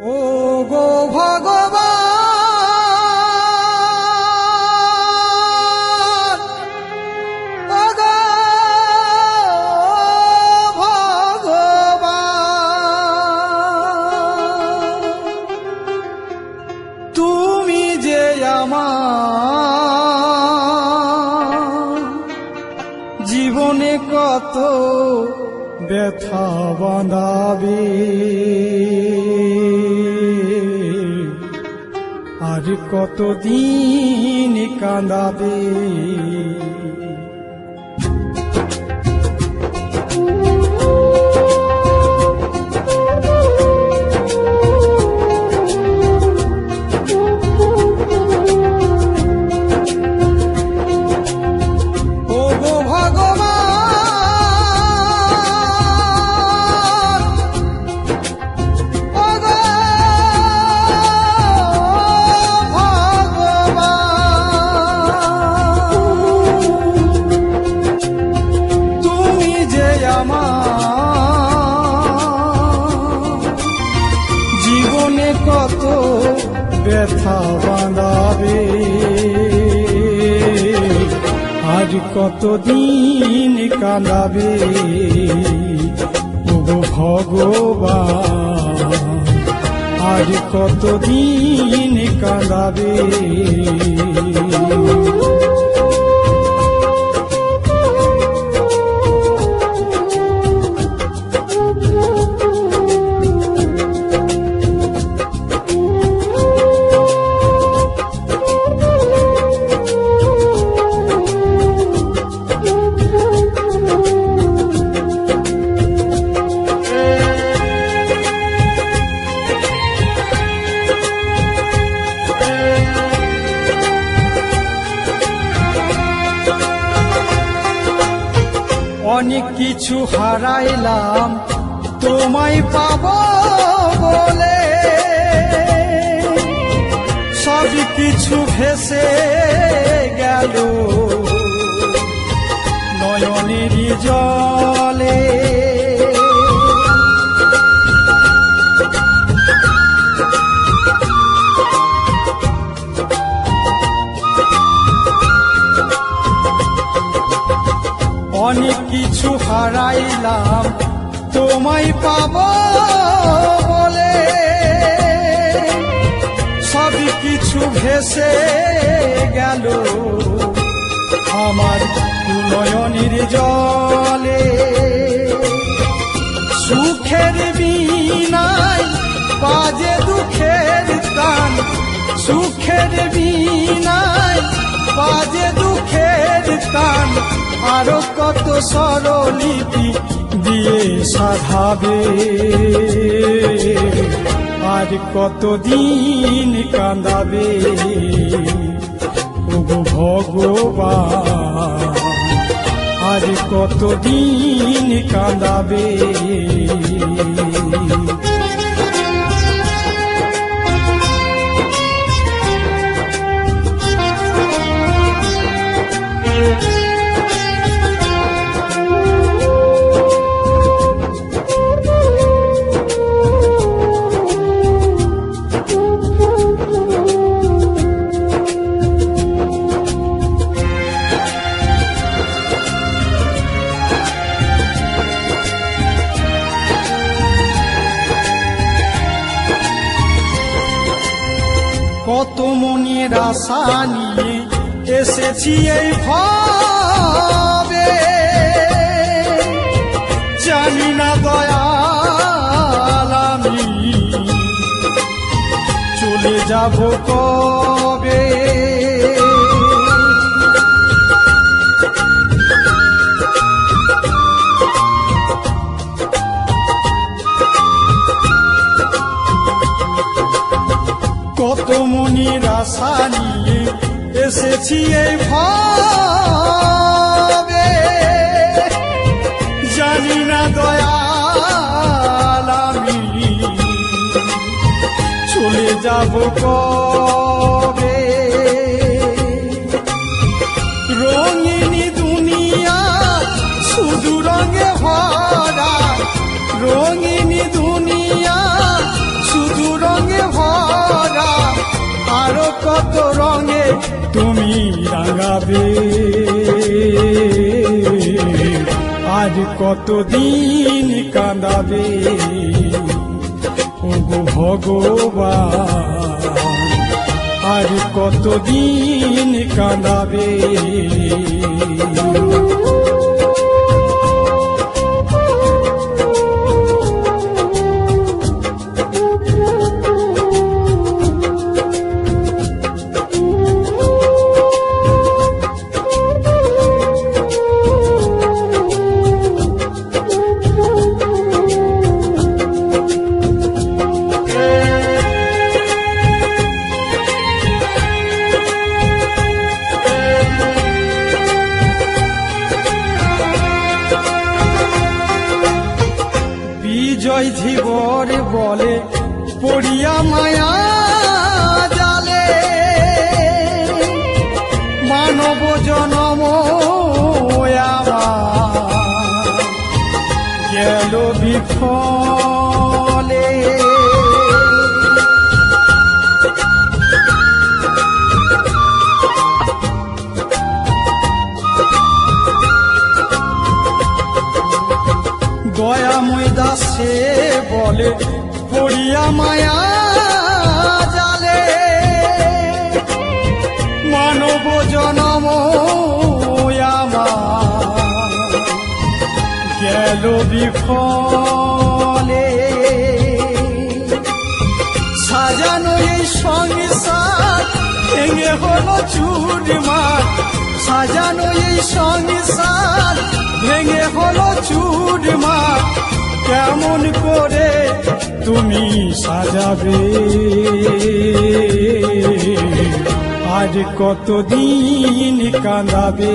ও গো ভগবান তুমি যে জীবনে কত ব্যথা বাঁধাবে। আর কতদিন কাঁদাবে? আজ কতদিন কাঁদাবে? ওগো ভগবান আজ কতদিন কাঁদাবে? অনেক কিছু হারাইলাম তোমায় পাব বলে। সব কিছু ভেসে গেল। নয়নের জলে হারাইলাম তোমায় পাব বলে। সব কিছু ভেসে গেল আমার নয়নের জলে। সুখের বিনাই বাজে দুঃখের তান সুখের বিনাই আরও কত স্বরলিপি দিয়ে সাধাবে। আর কতদিন কাঁদাবে? ওগো ভগবান আর কতদিন কাঁদাবে? আশা নিয়ে এসেছি এই ভাবে। জানি না দয়াল আমি চলে যাব কবে? আশা নিয়ে এসেছি এই ভাবে। জানি না দয়াল আমি চলে যাব কবে। রঙিনী দুনিয়া শুধু রঙে ভরা, রঙিনী সাজাবে আজ কতদিন কাঁদাবে? ওগো ভগবান আর কতদিন কাঁদাবে? বলে পড়িয়া মায়া বলে পড়িয়া মায়া জালে। মানব জনম গেল বিফলে। সাজানো এই সংসার, ভেঙে হলো চুরমার সাজানো এই সংসার, ভেঙে হলো চুরমার কেমন করে তুমি সাজাবে? আজ কতদিন কাঁদাবে?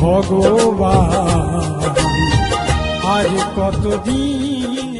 ভগবান আজ কতদিন